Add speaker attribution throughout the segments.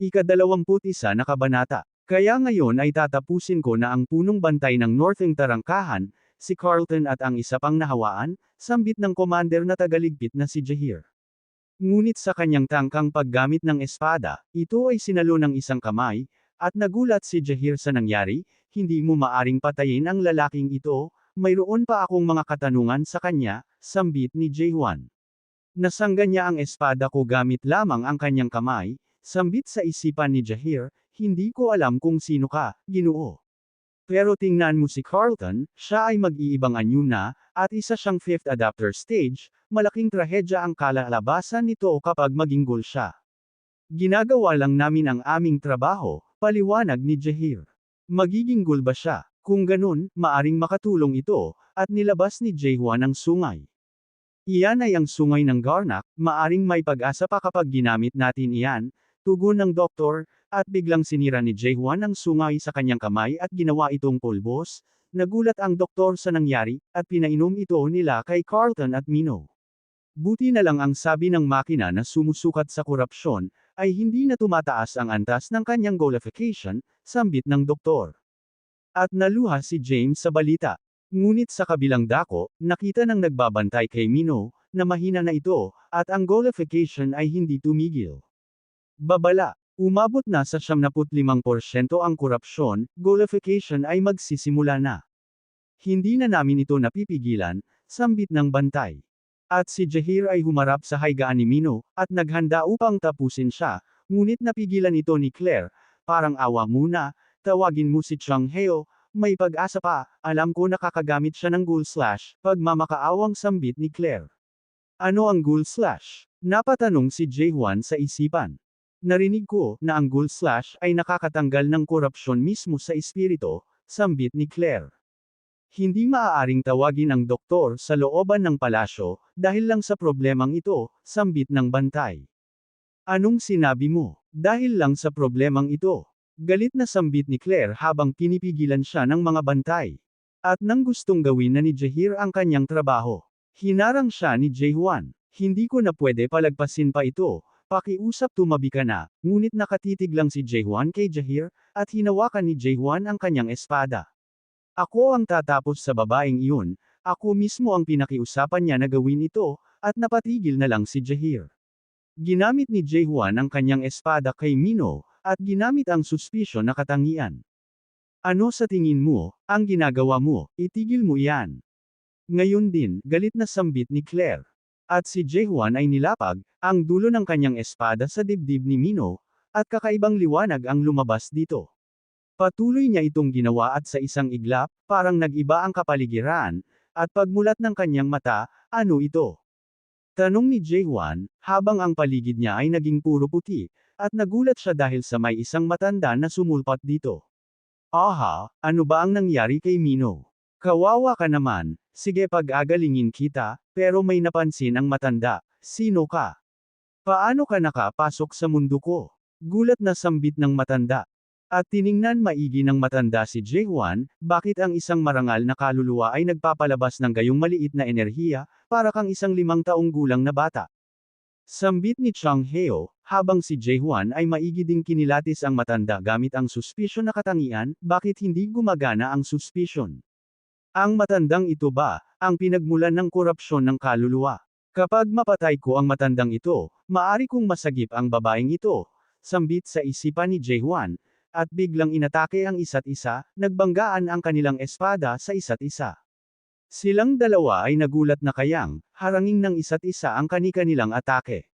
Speaker 1: Ikadalawamput isa na kabanata. Kaya ngayon ay tatapusin ko na ang punong bantay ng Northern Tarangkahan, si Carlton at ang isa pang nahawaan, sambit ng commander na tagaligpit na si Jahir. Ngunit sa kanyang tangkang paggamit ng espada, ito ay sinalo ng isang kamay, at nagulat si Jahir sa nangyari, hindi mo maaring patayin ang lalaking ito, mayroon pa akong mga katanungan sa kanya, sambit ni Jaehwan. Nasangga niya ang espada ko gamit lamang ang kanyang kamay, sambit sa isipan ni Jahir, hindi ko alam kung sino ka, ginoo. Pero tingnan mo si Carlton, siya ay mag-iibang anyo na, at isa siyang fifth adapter stage, malaking trahedya ang kalalabasan nito kapag maging gol siya. Ginagawa lang namin ang aming trabaho, paliwanag ni Jahir. Magiging gol ba siya? Kung ganun, maaring makatulong ito, at nilabas ni Jaehwan ang sungay. Iyan ay ang sungay ng Garnak, maaring may pag-asa pa kapag ginamit natin iyan, tugon ng doktor, at biglang sinira ni Jaehwan ang sungay sa kanyang kamay at ginawa itong pulbos, nagulat ang doktor sa nangyari, at pinainom ito nila kay Carlton at Mino. Buti na lang ang sabi ng makina na sumusukat sa korupsyon, ay hindi na tumataas ang antas ng kanyang golification, sambit ng doktor. At naluha si James sa balita. Ngunit sa kabilang dako, nakita ng nagbabantay kay Mino, na mahina na ito, at ang golification ay hindi tumigil. Babala, umabot na sa 75% ang korupsyon, golification ay magsisimula na. Hindi na namin ito napipigilan, sambit ng bantay. At si Jahir ay humarap sa haigaan ni Mino, at naghanda upang tapusin siya, ngunit napigilan ito ni Claire, parang awa muna, tawagin mo si Chang Heo, may pag-asa pa, alam ko nakakagamit siya ng ghoul slash, pagmamakaawang sambit ni Claire. Ano ang ghoul slash? Napatanong si Jaehwan sa isipan. Narinig ko na ang ghoul slash ay nakakatanggal ng korupsyon mismo sa espiritu, sambit ni Claire. Hindi maaaring tawagin ang doktor sa looban ng palasyo, dahil lang sa problemang ito, sambit ng bantay. Anong sinabi mo? Dahil lang sa problemang ito. Galit na sambit ni Claire habang pinipigilan siya ng mga bantay. At nang gustong gawin na ni Jahir ang kanyang trabaho. Hinarang siya ni Jaehwan. Hindi ko na pwede palagpasin pa ito, Pakiusap tumabi ka na, ngunit nakatitig lang si Jaehwan kay Jahir, at hinawakan ni Jaehwan ang kanyang espada. Ako ang tatapos sa babaeng iyon, ako mismo ang pinakiusapan niya na gawin ito, at napatigil na lang si Jahir. Ginamit ni Jaehwan ang kanyang espada kay Mino, at ginamit ang suspicion na katangian. Ano sa tingin mo, ang ginagawa mo, itigil mo iyan. Ngayon din, galit na sambit ni Claire. At si Jaehwan ay nilapag, ang dulo ng kanyang espada sa dibdib ni Mino, at kakaibang liwanag ang lumabas dito. Patuloy niya itong ginawa at sa isang iglap, parang nag-iba ang kapaligiran, at pagmulat ng kanyang mata, ano ito? Tanong ni Jaehwan, habang ang paligid niya ay naging puro puti, at nagulat siya dahil sa may isang matanda na sumulpat dito. Aha, ano ba ang nangyari kay Mino? Kawawa ka naman, sige pag-agalingin kita, pero may napansin ang matanda, sino ka? Paano ka nakapasok sa mundo ko? Gulat na sambit ng matanda. At tiningnan maigi ng matanda si Jaehwan, bakit ang isang marangal na kaluluwa ay nagpapalabas ng gayong maliit na enerhiya, para kang isang limang taong gulang na bata. Sambit ni Chang Heo, habang si Jaehwan ay maigi ding kinilatis ang matanda gamit ang suspicion na katangian, bakit hindi gumagana ang suspicion? Ang matandang ito ba, ang pinagmulan ng korupsyon ng kaluluwa? Kapag mapatay ko ang matandang ito, maari kong masagip ang babaeng ito, sambit sa isipan ni Jaehwan, at biglang inatake ang isa't isa, nagbanggaan ang kanilang espada sa isa't isa. Silang dalawa ay nagulat na kayang, harangin ng isa't isa ang kani-kanilang atake.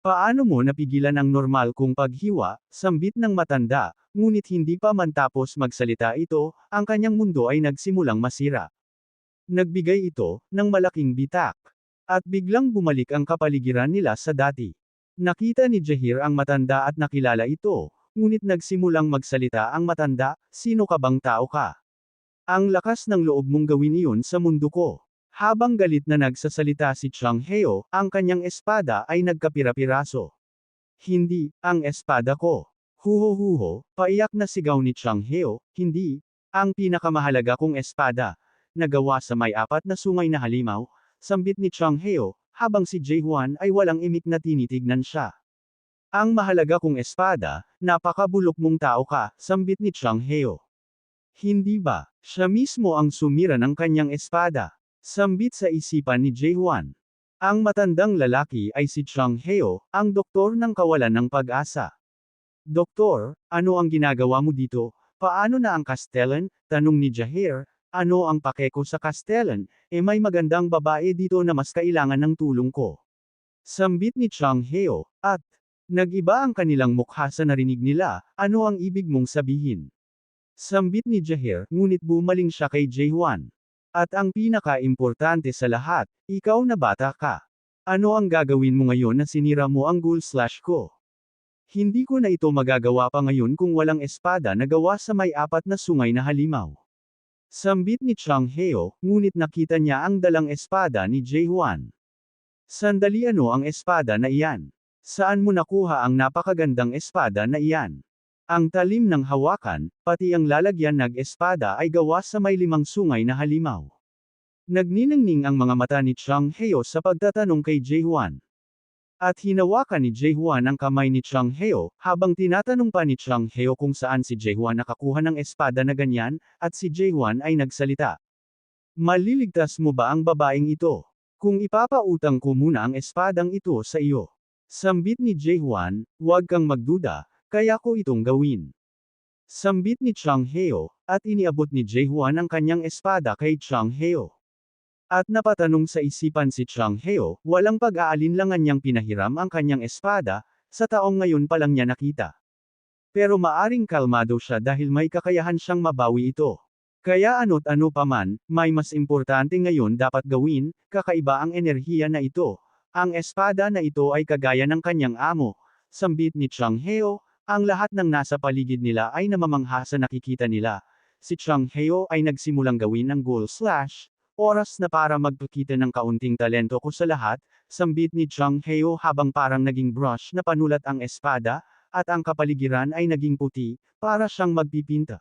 Speaker 1: Paano mo napigilan ang normal kong paghiwa, sambit ng matanda, ngunit hindi pa man tapos magsalita ito, ang kanyang mundo ay nagsimulang masira. Nagbigay ito, ng malaking bitak. At biglang bumalik ang kapaligiran nila sa dati. Nakita ni Jahir ang matanda at nakilala ito, ngunit nagsimulang magsalita ang matanda, sino ka bang tao ka? Ang lakas ng loob mong gawin iyon sa mundo ko. Habang galit na nagsasalita si Chang Heo, ang kanyang espada ay nagkapira-piraso. Hindi, ang espada ko. Huho-huho, paiyak na sigaw ni Chang Heo, hindi, ang pinakamahalaga kong espada, nagawa sa may apat na sungay na halimaw, sambit ni Chang Heo, habang si Jaehwan ay walang imik na tinitignan siya. Ang mahalaga kong espada, napakabulok mong tao ka, sambit ni Chang Heo. Hindi ba, siya mismo ang sumira ng kanyang espada? Sambit sa isipan ni Jae-hwan. Ang matandang lalaki ay si Chang Heo, ang doktor ng kawalan ng pag-asa. Doktor, ano ang ginagawa mo dito? Paano na ang Castellan? Tanong ni Jahir, ano ang pakeko sa Castellan? E may magandang babae dito na mas kailangan ng tulong ko. Sambit ni Chang Heo, at, nag-iba ang kanilang mukha sa narinig nila, ano ang ibig mong sabihin? Sambit ni Jahir, ngunit bumaling siya kay Jaehwan. At ang pinaka-importante sa lahat, ikaw na bata ka. Ano ang gagawin mo ngayon na sinira mo ang goal slash ko? Hindi ko na ito magagawa pa ngayon kung walang espada na gawa sa may apat na sungay na halimaw. Sambit ni Chang Heo, ngunit nakita niya ang dalang espada ni Jaehwan. Sandali ano ang espada na iyan? Saan mo nakuha ang napakagandang espada na iyan? Ang talim ng hawakan, pati ang lalagyan nag-espada ay gawa sa may limang sungay na halimaw. Nagniningning ang mga mata ni Chang Heo sa pagtatanong kay Jaehwan. At hinawakan ni Jaehwan ang kamay ni Chang Heo, habang tinatanong pa ni Chang Heo kung saan si Jaehwan nakakuha ng espada na ganyan, at si Jaehwan ay nagsalita. Maliligtas mo ba ang babaeng ito? Kung ipapautang ko muna ang espadang ito sa iyo. Sambit ni Jaehwan, huwag kang magduda, kaya ko itong gawin. Sambit ni Chang Heo, at iniabot ni Jaehwan ang kanyang espada kay Chang Heo. At napatanong sa isipan si Chang Heo, walang pag-aalinlangan niyang pinahiram ang kanyang espada, sa taong ngayon pa lang niya nakita. Pero maaring kalmado siya dahil may kakayahan siyang mabawi ito. Kaya ano't ano pa man, may mas importante ngayon dapat gawin, kakaiba ang enerhiya na ito. Ang espada na ito ay kagaya ng kanyang amo. Sambit ni Chang Heo, ang lahat ng nasa paligid nila ay namamangha sa nakikita nila. Si Chang Heo ay nagsimulang gawin ng goal slash, Oras na para magpakita ng kaunting talento ko sa lahat, sambit ni Chang Heo habang parang naging brush na panulat ang espada, at ang kapaligiran ay naging puti, para siyang magpipinta.